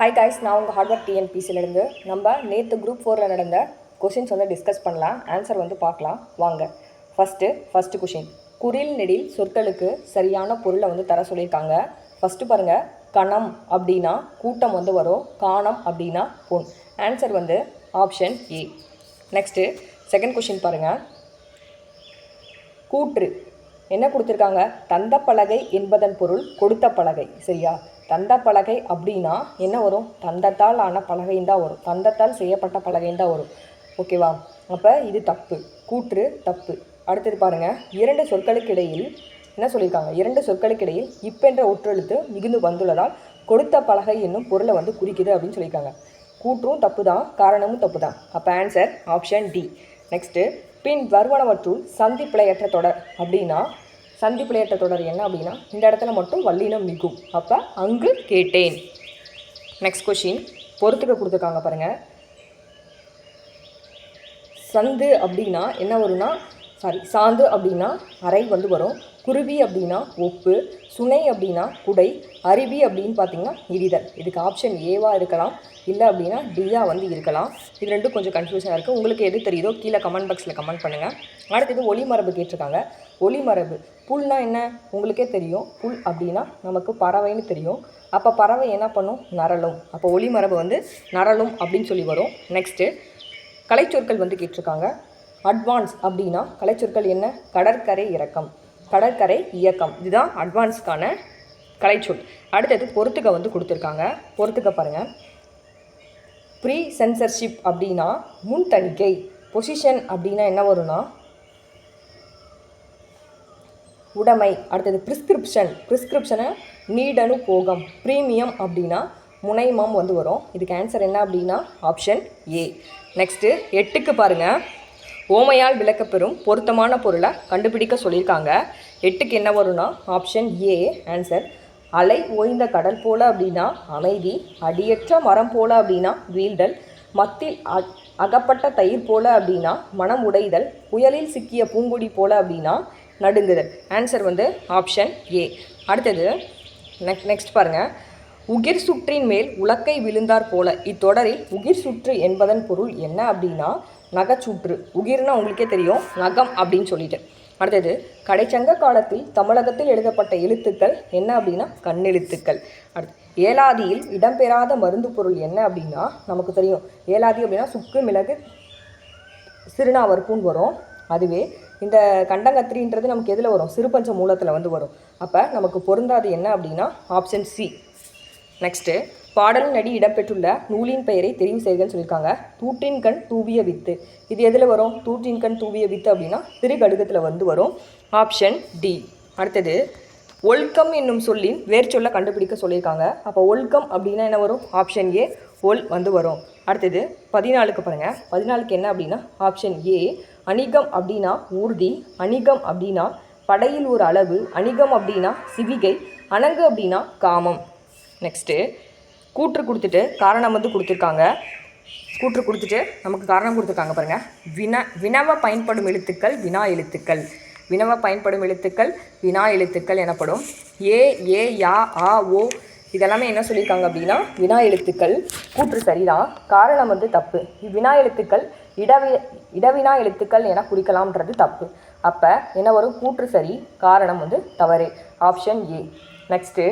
Hi guys நான் உங்கள் hard work டிஎன்பிசிலேருந்து நம்ம நேற்று குரூப் ஃபோரில் நடந்த கொஷின்ஸ் வந்து டிஸ்கஸ் பண்ணலாம். ஆன்சர் வந்து பார்க்கலாம். வாங்க. ஃபஸ்ட்டு ஃபஸ்ட்டு கொஷின் குறில் நெடில் சொற்களுக்கு சரியான பொருளை வந்து தர சொல்லியிருக்காங்க. ஃபஸ்ட்டு பாருங்கள் கணம் அப்படின்னா கூட்டம் வந்து வரும். காணம் அப்படின்னா பொன். ஆன்சர் வந்து option A next second question பாருங்கள் கூற்று. என்ன கொடுத்துருக்காங்க? தந்த பலகை என்பதன் பொருள் கொடுத்த பலகை. சரியா? தந்த பலகை அப்படின்னா என்ன வரும்? தந்தத்தால் ஆன பலகைன்னு தான் வரும். தந்தத்தால் செய்யப்பட்ட பலகைன்னு தான் வரும். ஓகேவா அப்போ இது தப்பு. கூற்று தப்பு. அடுத்தது பாருங்கள் இரண்டு சொற்களுக்கு இடையில் என்ன சொல்லியிருக்காங்க? இரண்டு சொற்களுக்கு இடையில் இப்பென்ற ஒற்றெழுத்து மிகுந்து வந்துள்ளதால் கொடுத்த பலகை என்னும் பொருளை வந்து குறிக்குது அப்படின்னு சொல்லியிருக்காங்க. கூற்றும் தப்பு தான் காரணமும் தப்பு தான். அப்போ ஆன்சர் ஆப்ஷன் டி நெக்ஸ்ட்டு பின் வருவனவற்றுள் சந்திப்பிழையற்ற தொடர் அப்படின்னா சந்தி பிழையற்ற தொடர் என்ன அப்படின்னா இந்த இடத்துல மட்டும் வல்லினம் மிகும் அப்போ அங்கு கேட்டேன். நெக்ஸ்ட் கொஷின் பொறுத்துக்க கொடுத்துருக்காங்க பாருங்கள் சந்து அப்படின்னா என்ன வரும்னா சாரி சாந்து அப்படின்னா அறை வந்து வரும். குருவி அப்படின்னா ஒப்பு சுனை அப்படின்னா குடை அருவி அப்படின்னு பார்த்தீங்கன்னா இடிதல். இதுக்கு ஆப்ஷன் ஏவாக இருக்கலாம். இல்லை அப்படின்னா டியா வந்து இருக்கலாம். இது ரெண்டும் கொஞ்சம் கன்ஃபியூஷனாக இருக்குது உங்களுக்கு எது தெரியுதோ கீழே கமெண்ட் பாக்ஸில் கமெண்ட் பண்ணுங்கள் அடுத்தது ஒளிமரபு கேட்டிருக்காங்க. ஒளிமரபு புல்னா என்ன? உங்களுக்கே தெரியும். புல் அப்படின்னா நமக்கு பறவைன்னு தெரியும். அப்போ பறவை என்ன பண்ணும்? நரலும். அப்போ ஒளிமரபு வந்து நரலும் அப்படின்னு சொல்லி வரும். நெக்ஸ்ட்டு கலைச்சொற்கள் வந்து கேட்டிருக்காங்க. அட்வான்ஸ் அப்படின்னா கலைச்சொற்கள் என்ன? கடற்கரை இறக்கம் கடற்கரை இயக்கம். இதுதான் அட்வான்ஸ்க்கான கலைச்சொல் அடுத்தது பொறுத்துக்க வந்து கொடுத்துருக்காங்க. பொறுத்துக்க பாருங்கள் ப்ரீ சென்சர்ஷிப் அப்படின்னா முன் தணிக்கை. பொசிஷன் அப்படின்னா என்ன வரும்னா உடைமை. அடுத்தது ப்ரிஸ்கிரிப்ஷன் ப்ரிஸ்கிரிப்ஷனை நீடனு போகம். ப்ரீமியம் அப்படின்னா முனைமம் வந்து வரும். இதுக்கு ஆன்சர் என்ன அப்படின்னா ஆப்ஷன் ஏ நெக்ஸ்ட்டு எட்டுக்கு பாருங்கள் ஓமையால் விளக்கப்பெறும் பொருத்தமான பொருளை கண்டுபிடிக்க சொல்லியிருக்காங்க. எட்டுக்கு என்ன வரும்னா ஆப்ஷன் ஏ ஆன்சர் அலை ஓய்ந்த கடல் போல அப்படின்னா அமைதி அடியற்ற மரம் போல் அப்படின்னா வீழ்தல் மத்தில் அ- அகப்பட்ட தயிர் போல் அப்படின்னா மனம் உடைதல் புயலில் சிக்கிய பூங்குடி போல அப்படின்னா நடுங்குதல். ஆன்சர் வந்து ஆப்ஷன் ஏ அடுத்தது நெக்ஸ்ட் நெக்ஸ்ட் பாருங்கள் உகிர் சுற்றின் மேல் உலக்கை விழுந்தார் போல. இத்தொடரில் உகிர் சுற்று என்பதன் பொருள் என்ன அப்படின்னா நகைச்சூற்று. உகிர்னா உங்களுக்கே தெரியும். நகம் அப்படின்னு சொல்லிட்டு. அடுத்தது கடைச்சங்க காலத்தில் தமிழகத்தில் எழுதப்பட்ட எழுத்துக்கள் என்ன அப்படின்னா கண்ணெழுத்துக்கள். அடுத்து ஏலாதியில் இடம்பெறாத மருந்து பொருள் என்ன அப்படின்னா நமக்கு தெரியும். ஏலாதி அப்படின்னா சுக்கு மிளகு சிறுநாவற்பூன் வரும். அதுவே இந்த கண்டங்கத்திரின்றது நமக்கு எதில் வரும்? சிறுபஞ்ச மூலத்தில் வந்து வரும். அப்போ நமக்கு பொருந்தாது என்ன அப்படின்னா ஆப்ஷன் சி. நெக்ஸ்ட்டு பாடலின் அடி இடம்பெற்றுள்ள நூலின் பெயரை தெரிவு செய்கன்னு சொல்லியிருக்காங்க. தூற்றின் கண் தூவிய வித்து. இது எதில் வரும்? தூற்றின் கண் தூவிய வித்து அப்படின்னா திருகடுகத்தில் வந்து வரும். Option D. அடுத்தது ஒல்கம் என்னும் சொல்லின் வேர்ச்சொல்லை கண்டுபிடிக்க சொல்லியிருக்காங்க. அப்போ ஒல்கம் அப்படின்னா என்ன வரும்? ஆப்ஷன் ஏ ஒல் வந்து வரும். அடுத்தது பதினாலுக்கு பாருங்கள் பதினாலுக்கு என்ன அப்படின்னா? ஆப்ஷன் ஏ அணிகம் அப்படின்னா ஊர்தி அணிகம் அப்படின்னா படையில் ஒரு அளவு அணிகம் அப்படின்னா சிவிகை அணங்கு அப்படின்னா காமம். நெக்ஸ்ட்டு கூற்று கொடுத்துட்டு காரணம் வந்து கொடுத்துருக்காங்க. கூற்று கொடுத்துட்டு நமக்கு காரணம் கொடுத்துருக்காங்க பாருங்கள் வின வினவ பயன்படும் எழுத்துக்கள் வினா எழுத்துக்கள். வினவ பயன்படும் எழுத்துக்கள் வினா எழுத்துக்கள் எனப்படும். ஏ ஏ யா ஆ ஓ இதெல்லாமே என்ன சொல்லியிருக்காங்க அப்படின்னா வினா எழுத்துக்கள். கூற்று சரிதான் காரணம் வந்து தப்பு. இவ்வினா எழுத்துக்கள் இடவி இடவினா எழுத்துக்கள் என குறிக்கலாம்ன்றது தப்பு. அப்போ என்ன வரும்? கூற்று சரி காரணம் வந்து தவறு. Option A. நெக்ஸ்ட்டு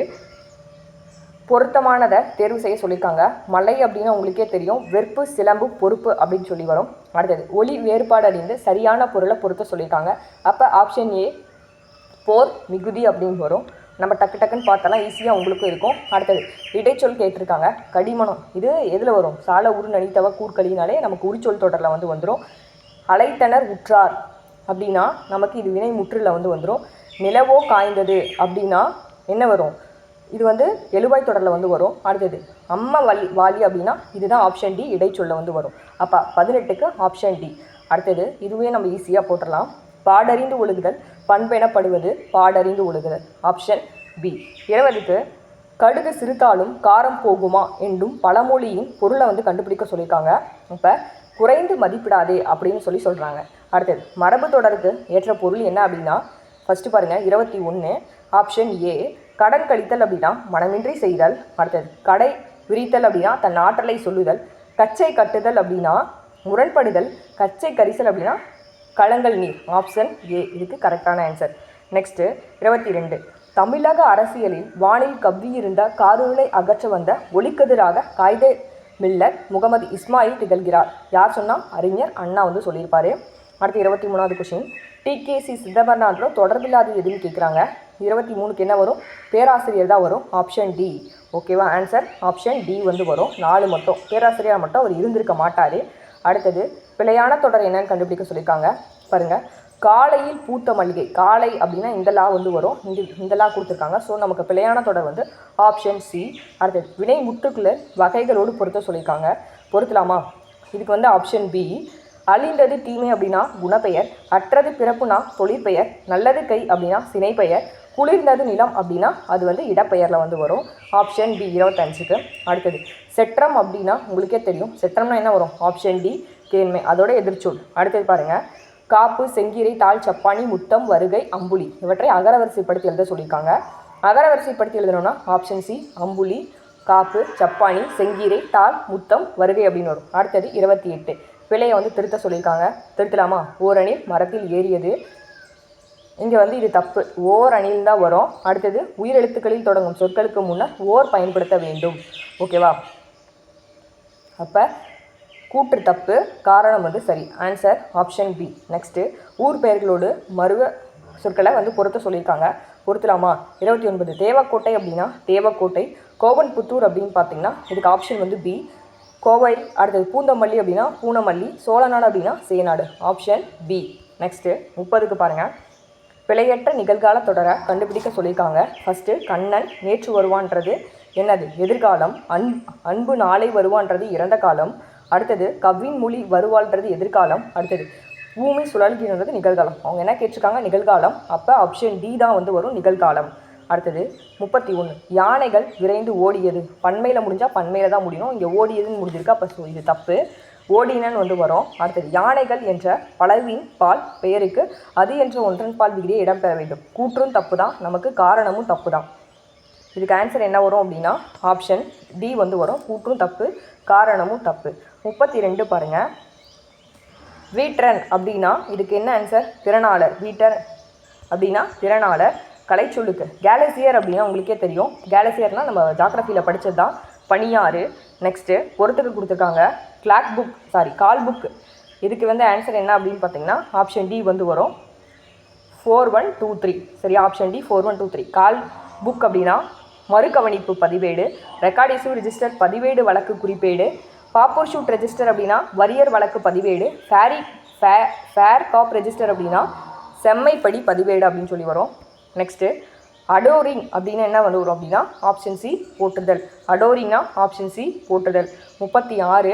பொருத்தமானதை தேர்வு செய்ய சொல்லியிருக்காங்க மலை அப்படின்னா உங்களுக்கே தெரியும். வெறுப்பு சிலம்பு பொறுப்பு அப்படின்னு சொல்லி வரும். அடுத்தது ஒளி வேறுபாடு அறிந்து சரியான பொருளை பொருத்த சொல்லியிருக்காங்க அப்போ ஆப்ஷன் ஏ போர் மிகுதி அப்படின்னு வரும். நம்ம டக்கு டக்குன்னு பார்த்தாலாம் ஈஸியாக உங்களுக்கும் இருக்கும். அடுத்தது இடைச்சொல் கேட்டிருக்காங்க. கடிமணம் இது எதில் வரும்? சால உரு நனித்தவ கூர்க்கலினாலே நமக்கு உரிச்சொல் தொடரில் வந்து வந்துடும் அலைத்தனர் உற்றார் அப்படின்னா நமக்கு இது வினை முற்றில் வந்து வந்துடும் நிலவோ காய்ந்தது அப்படின்னா என்ன வரும்? இது வந்து எழுவாய் தொடரில் வந்து வரும். அடுத்தது அம்மா வலி வாலி அப்படின்னா இதுதான் ஆப்ஷன் டி இடைச்சொல்ல வந்து வரும். அப்போ பதினெட்டுக்கு ஆப்ஷன் டி அடுத்தது இதுவே நம்ம ஈஸியாக போட்டுடலாம். பாடறிந்து ஒழுகுதல் பண்பெனப்படுவது பாடறிந்து ஒழுகுதல். ஆப்ஷன் பி இருபதுக்கு கடுகு சிறுத்தாலும் காரம் போகுமா என்றும் பழமொழியின் பொருளை வந்து கண்டுபிடிக்க சொல்லியிருக்காங்க. இப்போ குறைந்து மதிப்பிடாதே அப்படின்னு சொல்லி சொல்கிறாங்க அடுத்தது மரபு தொடருக்கு ஏற்ற பொருள் என்ன அப்படின்னா ஃபஸ்ட்டு பாருங்கள் இருபத்தி ஒன்று ஆப்ஷன் ஏ கடன் கழித்தல் அப்படின்னா மனமின்றி செய்தல் அடுத்தது கடை விரித்தல் அப்படின்னா தன் ஆற்றலை சொல்லுதல் கச்சை கட்டுதல் அப்படின்னா முரண்படுதல் கச்சை கரிசல் அப்படின்னா களங்கள் நீர் ஆப்ஷன் ஏ இதுக்கு கரெக்டான ஆன்சர் நெக்ஸ்ட்டு இருபத்தி ரெண்டு தமிழக அரசியலில் வானில் கவ்வியிருந்த காரூலை அகற்ற வந்த ஒளிக்கதிராக காய்தே மில்லர் முகமது இஸ்மாயில் திகழ்கிறார். யார் சொன்னால் அறிஞர் அண்ணா வந்து சொல்லியிருப்பார். அடுத்து இருபத்தி மூணாவது கொஷின் டிகேசி சிதம்பரநாதோட தொடர்பில்லாத எதுன்னு கேட்குறாங்க இருபத்தி மூணுக்கு என்ன வரும்? பேராசிரியர் தான் வரும். ஆப்ஷன் டி ஓகேவா ஆன்சர் ஆப்ஷன் டி வந்து வரும். நாலு மட்டும். பேராசிரியர் மட்டும் அவர் இருந்திருக்க மாட்டார். அடுத்தது பிழையான தொடர் என்னன்னு கண்டுபிடிக்க சொல்லியிருக்காங்க. பாருங்கள் காலையில் பூத்த மல்லிகை. காலை அப்படின்னா இந்த லா வந்து வரும். இந்த இந்த லா கொடுத்துருக்காங்க. ஸோ நமக்கு பிழையான தொடர் வந்து ஆப்ஷன் சி அடுத்தது வினை முற்றுக்குள்ள வகைகளோடு பொருத்த சொல்லியிருக்காங்க. பொருத்தலாமா? இதுக்கு வந்து ஆப்ஷன் பி அழிந்தது தீமை அப்படின்னா குணப்பெயர். அற்றது பிறப்புனா தொழிற்பெயர். நல்லது கை அப்படின்னா சினைப்பெயர். குளிர்ந்தது நிலம் அப்படின்னா அது வந்து இடப்பெயரில் வந்து வரும். ஆப்ஷன் பி இருபத்தஞ்சுக்கு அடுத்தது. செற்றம் அப்படின்னா உங்களுக்கே தெரியும். செற்றம்னா என்ன வரும்? ஆப்ஷன் டி கேண்மை. அதோட எதிர்ச்சொல். அடுத்தது பாருங்கள் காப்பு செங்கீரை தாள் சப்பானி முத்தம் வருகை அம்புலி. இவற்றை அகரவரிசைப்படுத்தி எழுத சொல்லியிருக்காங்க. அகரவரிசைப்படுத்தி எழுதணும்னா ஆப்ஷன் சி அம்புலி காப்பு சப்பானி செங்கீரை தாள் முத்தம் வருகை அப்படின்னு வரும். அடுத்தது இருபத்தி எட்டு. பிழையை வந்து திருத்த சொல்லியிருக்காங்க. திருத்தலாமா? ஓரணில் மரத்தில் ஏறியது. இங்கே வந்து இது தப்பு. ஓர் அணியில் தான் வரும். அடுத்தது உயிரெழுத்துக்களில் தொடங்கும் சொற்களுக்கு முன்னர் ஓர் பயன்படுத்த வேண்டும். ஓகேவா அப்போ கூற்று தப்பு காரணம் வந்து சரி. ஆன்சர் ஆப்ஷன் பி நெக்ஸ்ட்டு ஊர் பெயர்களோடு மருவ சொற்களை வந்து பொருத்த சொல்லியிருக்காங்க. பொருத்தலாமா? இருபத்தி ஒன்பது. தேவக்கோட்டை அப்படின்னா தேவக்கோட்டை. கோவன் புத்தூர் அப்படின்னு பார்த்தீங்கன்னா இதுக்கு ஆப்ஷன் வந்து பி கோவை. அடுத்தது பூந்தமல்லி அப்படின்னா பூனமல்லி. சோழநாடு அப்படின்னா சேநாடு. ஆப்ஷன் பி நெக்ஸ்ட்டு முப்பதுக்கு பாருங்கள் பிழையற்ற நிகழ்கால தொடரை கண்டுபிடிக்க சொல்லியிருக்காங்க. ஃபஸ்ட்டு கண்ணன் நேற்று வருவான்றது என்னது? எதிர்காலம். அன் அன்பு நாளை வருவான்றது இறந்த காலம். அடுத்தது கவ்வின் மொழி வருவாள்ன்றது எதிர்காலம். அடுத்தது பூமி சுழல்கிறது நிகழ்காலம். அவங்க என்ன கேட்டிருக்காங்க? நிகழ்காலம். அப்போ ஆப்ஷன் டி தான் வந்து வரும் நிகழ்காலம். அடுத்தது முப்பத்தி ஒன்று யானைகள் விரைந்து ஓடியது. பன்மையில் முடிஞ்சால் பண்மையில் தான் முடியும் இங்கே ஓடியதுன்னு முடிஞ்சிருக்கு. அப்போ இது தப்பு. ஓடினன் வந்து வரும். அடுத்தது யானைகள் என்ற பலவின் பால் பெயருக்கு அது என்ற ஒன்றன் பால் விகிதியை இடம்பெற வேண்டும். கூற்றும் தப்பு தான் நமக்கு காரணமும் தப்பு தான் இதுக்கு ஆன்சர் என்ன வரும் அப்படின்னா ஆப்ஷன் டி வந்து வரும். கூற்றும் தப்பு காரணமும் தப்பு. முப்பத்தி ரெண்டு பாருங்கள் வீட்ரன் அப்படின்னா இதுக்கு என்ன ஆன்சர் திறனாளர். வீட்டர் அப்படின்னா திறனாளர். கலைச்சொல்லுக்கு. கேலசியர் அப்படின்னா உங்களுக்கே தெரியும். கேலசியர்னால் நம்ம ஜாகிரஃபியில் படித்தது தான் பனியாறு. நெக்ஸ்ட்டு பொறுத்துக்கு கொடுத்துருக்காங்க. Clock book sorry call book இதுக்கு வந்து ஆன்சர் என்ன அப்படின்னு பார்த்தீங்கன்னா ஆப்ஷன் டி வந்து வரும். ஃபோர் ஒன் டூ த்ரீ சரி option D four one two three call book அப்படின்னா மறுகவனிப்பு பதிவேடு ரெக்கார்ட் இஷ்யூ ரிஜிஸ்டர் பதிவேடு வழக்கு குறிப்பேடு பாப்பூர் ஷூட் ரெஜிஸ்டர் அப்படின்னா வரியர் வழக்கு பதிவேடு ஃபேரி ஃபே ஃபேர் காப் ரெஜிஸ்டர் அப்படின்னா செம்மைப்படி பதிவேடு அப்படின்னு சொல்லி வரும். நெக்ஸ்ட்டு அடோரிங் அப்படின்னு என்ன வந்து வரும் அப்படின்னா ஆப்ஷன் சி போட்டுதல் அடோரிங்னா ஆப்ஷன் சி போட்டுதல் முப்பத்தி ஆறு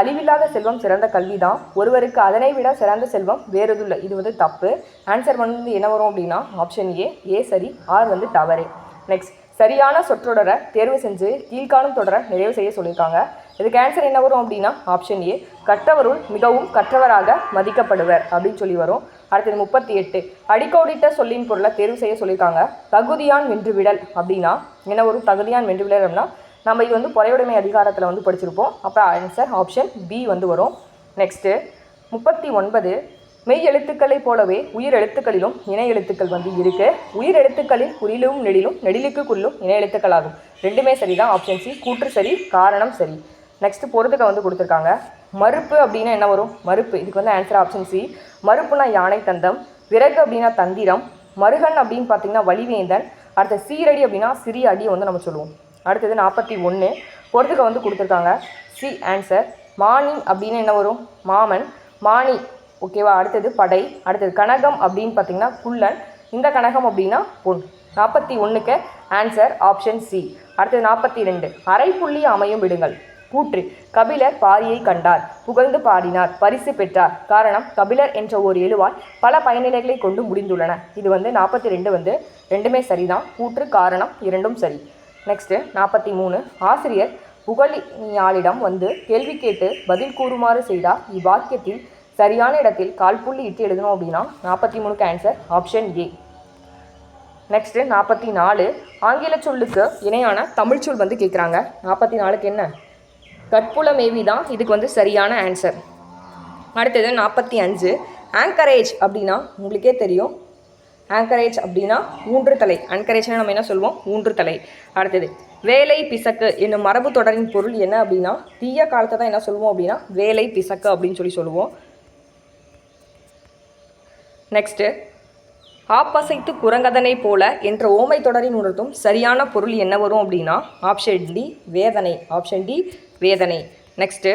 அழிவில்லாத செல்வம் சிறந்த கல்வி தான் ஒருவருக்கு அதனை விட சிறந்த செல்வம் வேறெதும் இது வந்து தப்பு. ஆன்சர் வந்து என்ன வரும் அப்படின்னா ஆப்ஷன் ஏ ஏ சரி ஆர் வந்து தவறு. நெக்ஸ்ட் சரியான சொற்றொடரை தேர்வு செஞ்சு கீழ்காணும் தொடரை நிறைவு செய்ய சொல்லியிருக்காங்க. இதுக்கு ஆன்சர் என்ன வரும் அப்படின்னா ஆப்ஷன் ஏ கற்றவருள் மிகவும் கற்றவராக மதிக்கப்படுவர் அப்படின்னு சொல்லி வரும். அடுத்தது முப்பத்தி எட்டு அடிக்கோடிட்ட சொல்லின் பொருளை தேர்வு செய்ய சொல்லியிருக்காங்க. தகுதியான் வென்றுவிடல் அப்படின்னா என்ன வரும்? தகுதியான் வென்றுவிடல் அப்படின்னா நம்ம இது வந்து பொறையுடைமை அதிகாரத்தில் வந்து படிச்சிருப்போம். அப்போ ஆன்சர் ஆப்ஷன் பி வந்து வரும். நெக்ஸ்ட்டு முப்பத்தி ஒன்பது மெய் எழுத்துக்களைப் போலவே உயிர் எழுத்துக்களிலும் இணை எழுத்துக்கள் வந்து இருக்குது உயிர் எழுத்துக்களில் குறிலும் நெடிலும் நெடிலுக்கு குள்ளும் இணை எழுத்துக்கள் ஆகும் ரெண்டுமே சரி தான் ஆப்ஷன் சி கூற்று சரி காரணம் சரி. நெக்ஸ்ட்டு பொறுத்துக்க வந்து கொடுத்துருக்காங்க. மறுப்பு அப்படின்னா என்ன வரும்? மறுப்பு. இதுக்கு வந்து ஆன்சர் ஆப்ஷன் சி மறுப்புனா யானை தந்தம் விறகு அப்படின்னா தந்திரம் மருகன் அப்படின்னு பார்த்தீங்கன்னா வலிவேந்தன் அடுத்த சீரடி அப்படின்னா சிறிய அடியை வந்து நம்ம சொல்லுவோம். அடுத்தது நாற்பத்தி ஒன்று. பொறுத்துக்க வந்து கொடுத்துருக்காங்க. C answer. மானி அப்படின்னு என்ன வரும்? மாமன். மானி ஓகேவா? அடுத்தது படை. அடுத்தது கனகம் அப்படின்னு பார்த்தீங்கன்னா குள்ளன் இந்த கனகம் அப்படின்னா பொன். நாற்பத்தி ஒன்றுக்கு ஆன்சர் ஆப்ஷன் சி. அடுத்தது நாற்பத்தி ரெண்டு. அரைப்புள்ளி அமையும் விடுங்கள். கூற்று. கபிலர் பாரியை கண்டார். புகழ்ந்து பாடினார். பரிசு பெற்றார். காரணம் கபிலர் என்ற ஒரு எழுவால் பல பயனிலைகளை கொண்டு முடிந்துள்ளன. இது வந்து நாற்பத்தி ரெண்டு வந்து ரெண்டுமே சரிதான். கூற்று காரணம் இரண்டும் சரி. நெக்ஸ்ட்டு நாற்பத்தி மூணு. ஆசிரியர் புகழியாளிடம் வந்து கேள்வி கேட்டு பதில் கூறுமாறு செய்தால் இவ்வாக்கியத்தில் சரியான இடத்தில் கால் புள்ளி இட்டு எழுதணும் அப்படின்னா நாற்பத்தி மூணுக்கு ஆன்சர் ஆப்ஷன் ஏ நெக்ஸ்ட்டு நாற்பத்தி நாலு. ஆங்கில சொல்லுக்கு இணையான தமிழ் சொல் வந்து கேட்குறாங்க. நாற்பத்தி நாலுக்கு என்ன? கற்புலமேவி தான் இதுக்கு வந்து சரியான ஆன்சர் அடுத்தது நாற்பத்தி அஞ்சு. ஆங்கரேஜ் அப்படின்னா உங்களுக்கே தெரியும். ஆங்கரேஜ் அப்படின்னா ஊன்றுதலை ஆங்கரேஜ்னா நம்ம என்ன சொல்லுவோம் ஊன்று தலை. அடுத்தது வேலை பிசக்கு என்னும் மரபு தொடரின் பொருள் என்ன அப்படின்னா தீய காலத்தை தான் என்ன சொல்லுவோம் அப்படின்னா வேலை பிசக்கு அப்படின்னு சொல்லி சொல்லுவோம். நெக்ஸ்ட்டு ஆப்பசைத்து குரங்கதனை போல என்ற ஓமை தொடரின் உணர்த்தும் சரியான பொருள் என்ன வரும் அப்படின்னா ஆப்ஷன் டி வேதனை. ஆப்ஷன் டி வேதனை. நெக்ஸ்ட்டு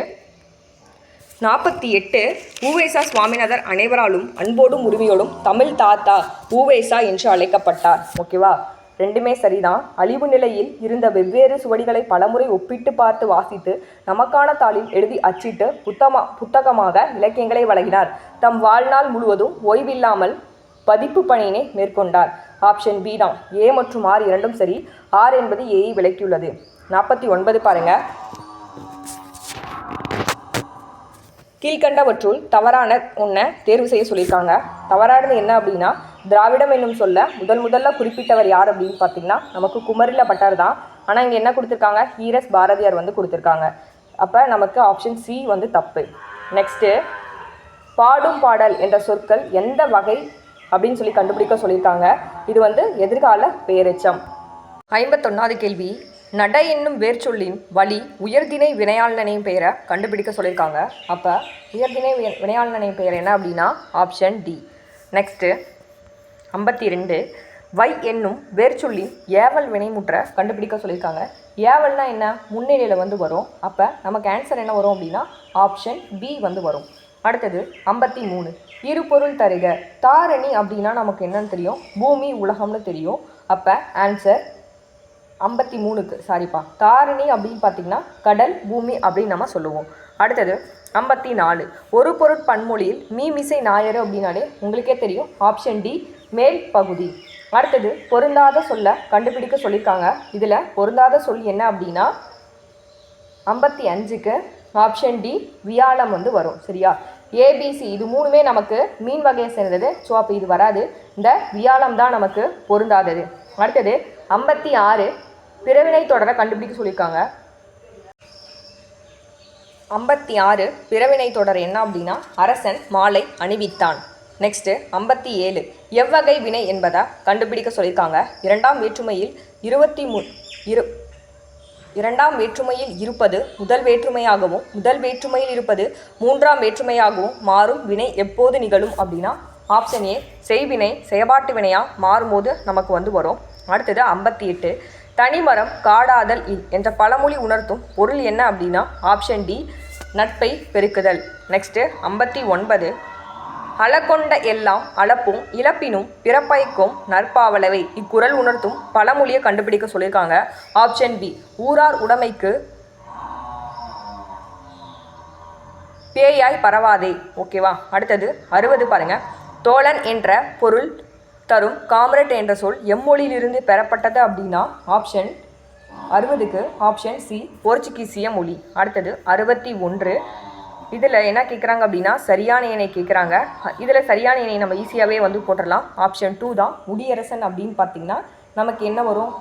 நாற்பத்தி எட்டு ஊவேசா சுவாமிநாதர் அனைவராலும் அன்போடும் உரிமையோடும் தமிழ் தாத்தா ஊவேசா என்று அழைக்கப்பட்டார். ஓகேவா ரெண்டுமே சரிதான். அழிவு நிலையில் இருந்த வெவ்வேறு சுவடிகளை பலமுறை ஒப்பிட்டு பார்த்து வாசித்து நமக்கான தாளில் எழுதி அச்சிட்டு புத்தமா புத்தகமாக இலக்கியங்களை வழங்கினார். தம் வாழ்நாள் முழுவதும் ஓய்வில்லாமல் பதிப்பு பணியினை மேற்கொண்டார். ஆப்ஷன் பி தான். ஏ மற்றும் ஆர் இரண்டும் சரி. ஆர் என்பது ஏயை விளக்கியுள்ளது. நாற்பத்தி ஒன்பது பாருங்கள் கீழ்கண்டவற்றுள் தவறான ஒன்றை தேர்வு செய்ய சொல்லியிருக்காங்க. தவறானது என்ன அப்படின்னா திராவிடம் என்னும் சொல்ல முதல் முதல்ல குறிப்பிட்டவர் யார் அப்படின்னு பார்த்தீங்கன்னா நமக்கு குமரில பட்டார் தான். ஆனால் இங்கே என்ன கொடுத்துருக்காங்க? ஹீரஸ் பாரதியார் வந்து கொடுத்துருக்காங்க. அப்போ நமக்கு ஆப்ஷன் சி வந்து தப்பு. நெக்ஸ்ட்டு பாடும் பாடல் என்ற சொற்கள் எந்த வகை அப்படின்னு சொல்லி கண்டுபிடிக்க சொல்லியிருக்காங்க. இது வந்து எதிர்கால பேரெச்சம். ஐம்பத்தொன்னாவது கேள்வி நட என்னும் வேர்ச்சொல்லின் வழி உயர்திணை வினையாளனையும் பெயரை கண்டுபிடிக்க சொல்லியிருக்காங்க. அப்போ உயர்திணை வினையாளனையும் பெயர் என்ன அப்படின்னா ஆப்ஷன் டி நெக்ஸ்ட்டு ஐம்பத்தி ரெண்டு வை என்னும் வேர்ச்சொல்லின் ஏவல் வினைமுற்றை கண்டுபிடிக்க சொல்லியிருக்காங்க. ஏவல்னா என்ன? முன்னிலையில் வந்து வரும். அப்போ நமக்கு ஆன்சர் என்ன வரும் அப்படின்னா ஆப்ஷன் பி வந்து வரும். அடுத்தது ஐம்பத்தி மூணு இருபொருள் தருக. தாரணி அப்படின்னா நமக்கு என்னன்னு தெரியும்? பூமி உலகம்னு தெரியும். அப்போ ஆன்சர் ஐம்பத்தி மூணுக்கு சாரிப்பா தாரிணி அப்படின்னு பார்த்தீங்கன்னா கடல் பூமி அப்படின்னு நம்ம சொல்லுவோம். அடுத்தது ஐம்பத்தி நாலு. ஒரு பொருட் பன்மொழியில் மீமிசை ஞாயிறு அப்படின்னாலே உங்களுக்கே தெரியும். ஆப்ஷன் டி மேல் பகுதி. அடுத்தது பொருந்தாத சொல்ல கண்டுபிடிக்க சொல்லியிருக்காங்க. இதில் பொருந்தாத சொல் என்ன அப்படின்னா ஐம்பத்தி அஞ்சுக்கு ஆப்ஷன் டி வியாழம் வந்து வரும். சரியா? ஏபிசி இது மூணுமே நமக்கு மீன் வகையை சேர்ந்தது. ஸோ அப்போ இது வராது. இந்த வியாழம் தான் நமக்கு பொருந்தாதது. அடுத்தது ஐம்பத்தி ஆறு பிறவினை தொடரை கண்டுபிடிக்க சொல்லியிருக்காங்க. ஐம்பத்தி ஆறு பிறவினை தொடர் என்ன அப்படின்னா அரசன் மாலை அணிவித்தான். நெக்ஸ்ட்டு ஐம்பத்தி ஏழு எவ்வகை வினை என்பதை கண்டுபிடிக்க சொல்லியிருக்காங்க. இரண்டாம் வேற்றுமையில் இருபத்தி மூ இரு இரண்டாம் வேற்றுமையில் இருப்பது முதல் வேற்றுமையாகவும் முதல் வேற்றுமையில் இருப்பது மூன்றாம் வேற்றுமையாகவும் மாறும். வினை எப்போது நிகழும் அப்படின்னா ஆப்ஷன் ஏ செய்வினை செயபாட்டு வினையாக மாறும்போது நமக்கு வந்து வரும். அடுத்தது ஐம்பத்தி எட்டு தனிமரம் காடாதல் இல் என்ற பழமொழி உணர்த்தும் பொருள் என்ன அப்படின்னா ஆப்ஷன் டி நட்பை பெருக்குதல். நெக்ஸ்ட்டு ஐம்பத்தி ஒன்பது. அளகொண்ட எல்லாம் அளப்பும் இழப்பினும் பிறப்பைக்கும் நற்பாவலவை. இக்குரல் உணர்த்தும் பழமொழியை கண்டுபிடிக்க சொல்லியிருக்காங்க. ஆப்ஷன் பி ஊரார் உடைமைக்கு பேயாய் பரவாதே. ஓகேவா அடுத்தது அறுபது பாருங்க. தோழன் என்ற பொருள் தரும் காம்ரேட் என்ற சொல் எம்மொழியிலிருந்து பெறப்பட்டது அப்படின்னா ஆப்ஷன் அறுபதுக்கு ஆப்ஷன் சி போர்ச்சுகீசிய மொழி. அடுத்தது அறுபத்தி ஒன்று. இதில் என்ன கேட்குறாங்க அப்படின்னா சரியான இணை கேட்குறாங்க இதில் சரியான இணை நம்ம ஈஸியாகவே வந்து போட்டுடலாம் ஆப்ஷன் டூ தான் முடியரசன் அப்படின்னு பார்த்தீங்கன்னா நமக்கு என்ன வரும்?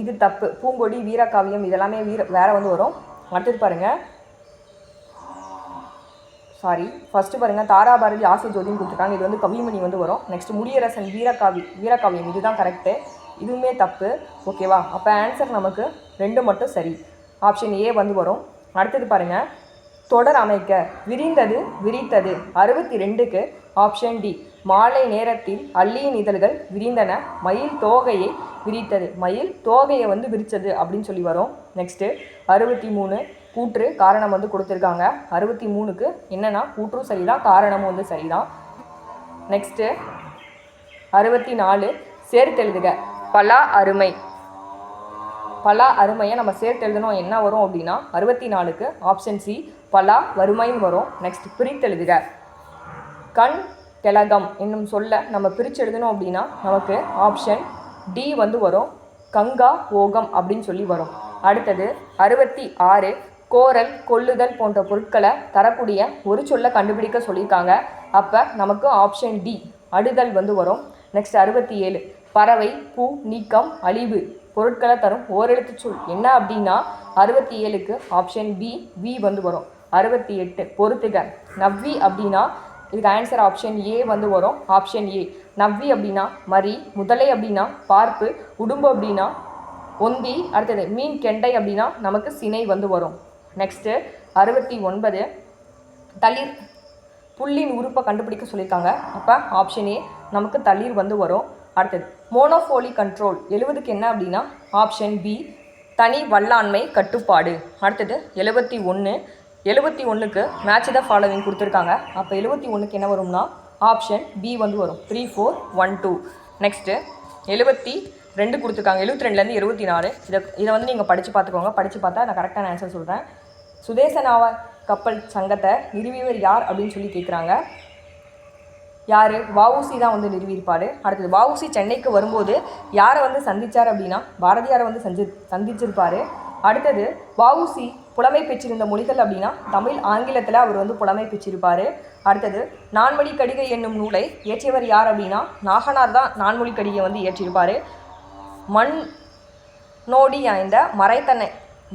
இது தப்பு. பூங்கொடி வீரகாவியம் இதெல்லாமே வீர வேறு வந்து வரும். அடுத்தது பாருங்கள் சாரி ஃபஸ்ட்டு பாருங்கள் தாராபாரதி ஆசை ஜோதின்னு கொடுத்துருக்காங்க. இது வந்து கவிமணி வந்து வரும். நெக்ஸ்ட் முடியரசன் வீரகாவி வீரகாவியம். இதுதான் கரெக்டு இதுவுமே தப்பு. ஓகேவா அப்போ ஆன்சர் நமக்கு ரெண்டு மட்டும் சரி. ஆப்ஷன் ஏ வந்து வரும். அடுத்தது பாருங்கள் தொடர் அமைக்க. விரிந்தது விரித்தது. அறுபத்தி ரெண்டுக்கு ஆப்ஷன் டி மாலை நேரத்தில் அள்ளியின் இதழ்கள் விரிந்தன. மயில் தோகையை விரித்தது. மயில் தோகையை வந்து விரித்தது அப்படின்னு சொல்லி வரும். நெக்ஸ்ட்டு அறுபத்தி மூணு கூற்று காரணம் வந்து கொடுத்துருக்காங்க. அறுபத்தி மூணுக்கு என்னன்னா கூற்றும் சரிதான் காரணமும் வந்து சரிதான். நெக்ஸ்ட்டு அறுபத்தி நாலு சேர்த்தெழுதுக. பலா அருமை. பலா அருமையை நம்ம சேர்த்து எழுதணும் என்ன வரும் அப்படின்னா அறுபத்தி நாலுக்கு ஆப்ஷன் சி பலா வறுமைன்னு வரும். நெக்ஸ்ட் பிரித்தெழுதுக. கண் கெலகம் என்னும் சொல்ல நம்ம பிரித்து எழுதணும் அப்படின்னா நமக்கு ஆப்ஷன் டி வந்து வரும். கங்கா ஓகம் அப்படின்னு சொல்லி வரும். அடுத்தது அறுபத்தி ஆறு கோரல் கொள்ளுதல் போன்ற பொருட்களை தரக்கூடிய ஒரு சொல்ல கண்டுபிடிக்க சொல்லியிருக்காங்க. அப்போ நமக்கு ஆப்ஷன் டி அடுதல் வந்து வரும். நெக்ஸ்ட் அறுபத்தி ஏழு பறவை பூ நீக்கம் அழிவு பொருட்களை தரும் ஓரெழுத்து சொல் என்ன அப்படின்னா அறுபத்தி ஏழுக்கு ஆப்ஷன் பி வி வந்து வரும். அறுபத்தி எட்டு பொறுத்துக. நவ்வி அப்படின்னா இதுக்கு ஆன்சர் ஆப்ஷன் ஏ வந்து வரும். ஆப்ஷன் ஏ நவ்வி அப்படின்னா மரி முதலை அப்படின்னா பார்ப்பு. உடும்பு அப்படின்னா ஒந்தி. அடுத்தது மீன் கெண்டை அப்படின்னா நமக்கு சினை வந்து வரும். நெக்ஸ்ட்டு அறுபத்தி ஒன்பது தளிர் புல்லின் உறுப்பை கண்டுபிடிக்க சொல்லியிருக்காங்க. அப்போ ஆப்ஷன் ஏ நமக்கு தளிர் வந்து வரும். அடுத்தது மோனோஃபோலி கண்ட்ரோல் எழுபதுக்கு என்ன அப்படின்னா ஆப்ஷன் பி தனி வல்லாண்மை கட்டுப்பாடு. அடுத்தது எழுபத்தி ஒன்று எழுபத்தி ஒன்றுக்கு மேட்ச் த ஃபாலோவிங் கொடுத்துருக்காங்க. அப்போ எழுபத்தி ஒன்றுக்கு என்ன வரும்னா ஆப்ஷன் பி வந்து வரும். Three four one two next எழுபத்தி ரெண்டு கொடுத்துருக்காங்க. எழுபத்தி ரெண்டுலேருந்து எழுபத்தி நாலு. இதை இதை வந்து நீங்கள் படித்து பார்த்துக்கோங்க. படித்து பார்த்தா நான் கரெக்டான ஆன்சர் சொல்கிறேன் சுதேசனாவா கப்பல் சங்கத்தை நிறுவியவர் யார் அப்படின்னு சொல்லி கேட்குறாங்க யார்? வஉசி தான் வந்து நிறுவியிருப்பார். அடுத்தது வஉசி சென்னைக்கு வரும்போது யாரை வந்து சந்தித்தார் அப்படின்னா பாரதியாரை வந்து சந்தி சந்திச்சிருப்பார். அடுத்தது வஉசி புலமை பெற்றிருந்த மொழிகள் அப்படின்னா தமிழ் ஆங்கிலத்தில் அவர் வந்து புலமை பெற்றிருப்பார். அடுத்தது நான்மொழி கடிகை என்னும் நூலை இயற்றியவர் யார் அப்படின்னா நாகனார் தான் நான்மொழி கடிகை வந்து இயற்றியிருப்பார் மண் நோடி ஆய்ந்த மறைத்தனை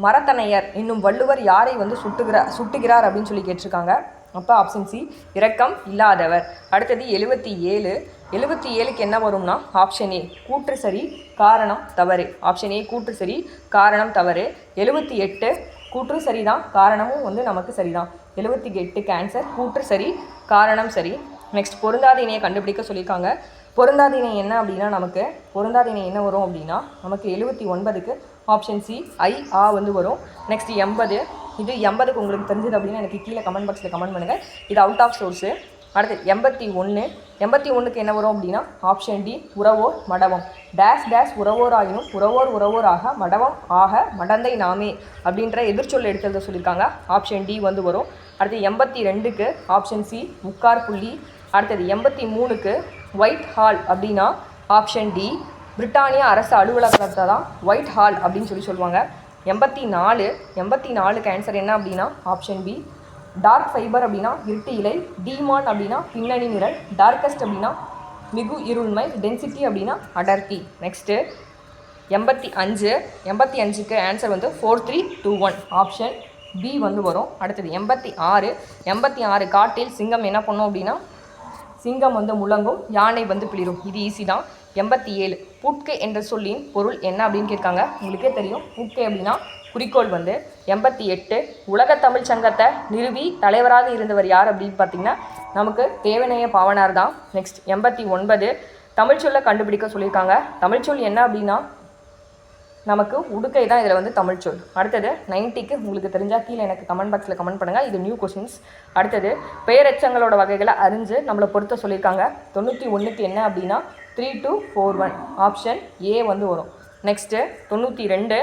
மரத்தனையர் என்னும் வள்ளுவர் யாரை வந்து சுட்டுகிறார் சுட்டுகிறார் அப்படின்னு சொல்லி கேட்டிருக்காங்க. அப்போ ஆப்ஷன் சி இரக்கம் இல்லாதவர். அடுத்தது எழுபத்தி ஏழு. எழுபத்தி ஏழுக்கு என்ன வரும்னா ஆப்ஷன் ஏ கூற்று சரி காரணம் தவறு. ஆப்ஷன் ஏ கூற்று சரி காரணம் தவறு. எழுபத்தி எட்டு கூற்று சரிதான் காரணமும் வந்து நமக்கு சரிதான். எழுபத்தி எட்டு கேன்சர் கூற்று சரி காரணம் சரி. நெக்ஸ்ட் பொருந்தாத இணையை கண்டுபிடிக்க சொல்லியிருக்காங்க. பொருந்தாத இணை என்ன அப்படின்னா நமக்கு பொருந்தாத இணை என்ன வரும் அப்படின்னா நமக்கு எழுபத்தி ஒன்பதுக்கு ஆப்ஷன் சி ஐ ஆ வந்து வரும். நெக்ஸ்ட் எண்பது. இது எண்பதுக்கு உங்களுக்கு தெரிஞ்சது அப்படின்னா எனக்கு கீழே கமெண்ட் பாக்ஸில் கமெண்ட் பண்ணுங்கள் இது அவுட் ஆஃப் சோர்ஸு அடுத்து எண்பத்தி ஒன்று எண்பத்தி ஒன்றுக்கு என்ன வரும் அப்படின்னா ஆப்ஷன் டி உறவோர் மடவம். டேஷ் டேஷ் உறவோராயினும் உறவோர் உறவோராக மடவம் ஆக மடந்தை நாமே அப்படின்ற எதிர்ச்சொல் எடுத்ததை சொல்லியிருக்காங்க. ஆப்ஷன் டி வந்து வரும். அடுத்து எண்பத்தி ரெண்டுக்கு ஆப்ஷன் சி முக்கார் புள்ளி. அடுத்தது எண்பத்தி மூணுக்கு ஒயிட் ஹால் அப்படின்னா ஆப்ஷன் டி பிரிட்டானிய அரசு அலுவலகத்தை தான் ஒயிட் ஹால் அப்படின்னு சொல்லி சொல்லுவாங்க. எண்பத்தி நாலு எண்பத்தி நாலுக்கு ஆன்சர் என்ன அப்படின்னா ஆப்ஷன் பி டார்க் ஃபைபர் அப்படின்னா இருட்டு இலை டிமான் அப்படின்னா பின்னணி நிரல் டார்க்கஸ்ட் அப்படின்னா மிகு இருள்மை டென்சிட்டி அப்படின்னா அடர்த்தி. நெக்ஸ்ட்டு எண்பத்தி அஞ்சு எண்பத்தி அஞ்சுக்கு ஆன்சர் வந்து four three two one option B வந்து வரும். அடுத்தது எண்பத்தி ஆறு எண்பத்தி ஆறு காட்டில் சிங்கம் என்ன பண்ணும் அப்படின்னா சிங்கம் வந்து முழங்கும் யானை வந்து பிளிரும். இது ஈஸி தான். எண்பத்தி ஏழு. புட்கை என்ற சொல்லின் பொருள் என்ன அப்படின்னு கேட்காங்க. உங்களுக்கே தெரியும். புட்கை அப்படின்னா குறிக்கோள் வந்து எண்பத்தி எட்டு. உலக தமிழ் சங்கத்தை நிறுவி தலைவராக இருந்தவர் யார் அப்படின்னு பார்த்தீங்கன்னா நமக்கு தேவநேய பாவனார் தான். நெக்ஸ்ட் எண்பத்தி ஒன்பது. தமிழ்ச்சொல்லை கண்டுபிடிக்க சொல்லியிருக்காங்க. தமிழ் சொல் என்ன அப்படின்னா நமக்கு உடுக்கை தான் இதில் வந்து தமிழ் சொல். அடுத்தது நைன்ட்டிக்கு உங்களுக்கு தெரிஞ்சால் கீழே எனக்கு கமெண்ட் பாக்ஸில் கமெண்ட் பண்ணுங்கள் இது நியூ கொஷின்ஸ் அடுத்தது பெயரெச்சங்களோட வகைகளை அறிஞ்சு நம்மளை பொறுத்த சொல்லியிருக்காங்க. தொண்ணூற்றி ஒன்றுக்கு என்ன அப்படின்னா three two four one option A வந்து வரும். நெக்ஸ்ட்டு தொண்ணூற்றி ரெண்டு.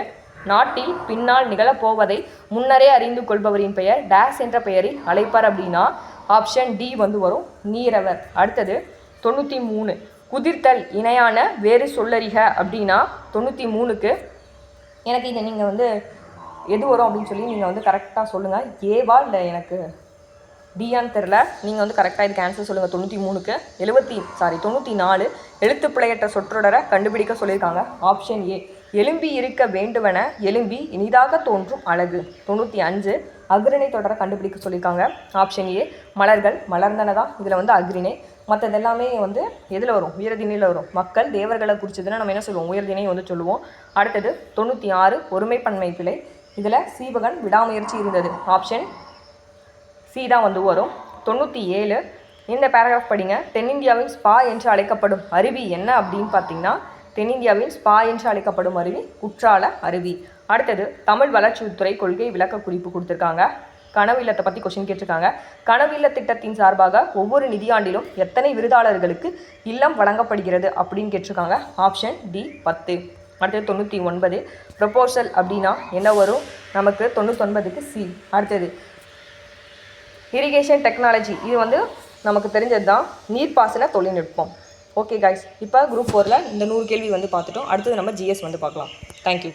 நாட்டில் பின்னால் நிகழப்போவதை முன்னரே அறிந்து கொள்பவரின் பெயர் டேஸ் என்ற பெயரில் அழைப்பார் அப்படின்னா ஆப்ஷன் டி வந்து வரும். நீரவர். அடுத்தது தொண்ணூற்றி மூணு. குதிர்த்தல் இணையான வேறு சொல்லறிக அப்படின்னா தொண்ணூற்றி மூணுக்கு எனக்கு இதை நீங்கள் வந்து எது வரும் அப்படின்னு சொல்லி நீங்கள் வந்து கரெக்டாக சொல்லுங்கள் ஏவா இல்லை எனக்கு டியான்னு தெரில நீங்கள் வந்து கரெக்டாக இதுக்கு ஆன்சர் சொல்லுங்கள் தொண்ணூற்றி மூணுக்கு. எழுபத்தி சாரி தொண்ணூற்றி நாலு. எழுத்து பிழையற்ற சொற்றொடரை கண்டுபிடிக்க சொல்லியிருக்காங்க. ஆப்ஷன் ஏ எலும்பி இருக்க வேண்டுவன எலும்பி இனிதாக தோன்றும் அழகு. தொண்ணூற்றி அஞ்சு அக்ரிணை தொடரை கண்டுபிடிக்க சொல்லியிருக்காங்க. ஆப்ஷன் ஏ மலர்கள் மலர்ந்தன தான் இதில் வந்து அக்ரிணை மற்றது எல்லாமே வந்து எதில் வரும்? உயர்திணையில் வரும். மக்கள் தேவர்களை குறிச்சதுன்னா நம்ம என்ன சொல்லுவோம்? உயர்திணை வந்து சொல்லுவோம். அடுத்தது தொண்ணூற்றி ஆறு ஒருமைப்பன்மை பிழை. இதில் சீவகன் விடாமுயற்சி இருந்தது. ஆப்ஷன் சி தான் வந்து வரும். தொண்ணூற்றி ஏழு. இந்த பேராகிராஃப் படிங்க. தென்னிந்தியாவின் ஸ்பா என்று அழைக்கப்படும் அருவி என்ன அப்படின்னு பார்த்தீங்கன்னா தென்னிந்தியாவின் ஸ்பா என்று அழைக்கப்படும் அருவி குற்றால அருவி. அடுத்தது தமிழ் வளர்ச்சித்துறை கொள்கை விளக்க குறிப்பு கொடுத்துருக்காங்க. கனவு இல்லத்தை பற்றி கொஷின் கேட்டிருக்காங்க. கனவு இல்ல திட்டத்தின் சார்பாக ஒவ்வொரு நிதியாண்டிலும் எத்தனை விருதாளர்களுக்கு இல்லம் வழங்கப்படுகிறது அப்படின்னு கேட்டிருக்காங்க. ஆப்ஷன் டி பத்து. அடுத்தது தொண்ணூற்றி ஒன்பது. ப்ரொப்போசல் அப்படின்னா என்ன வரும்? நமக்கு தொண்ணூத்தொன்பதுக்கு சி அடுத்தது இரிகேஷன் டெக்னாலஜி இது வந்து நமக்கு தெரிஞ்சது தான் நீர்ப்பாசன தொழில்நுட்பம். ஓகே காய்ஸ் இப்போ குரூப் ஃபோரில் இந்த நூறு கேள்வி வந்து பார்த்துட்டோம். அடுத்தது நம்ம ஜிஎஸ் வந்து பார்க்கலாம். தேங்க்யூ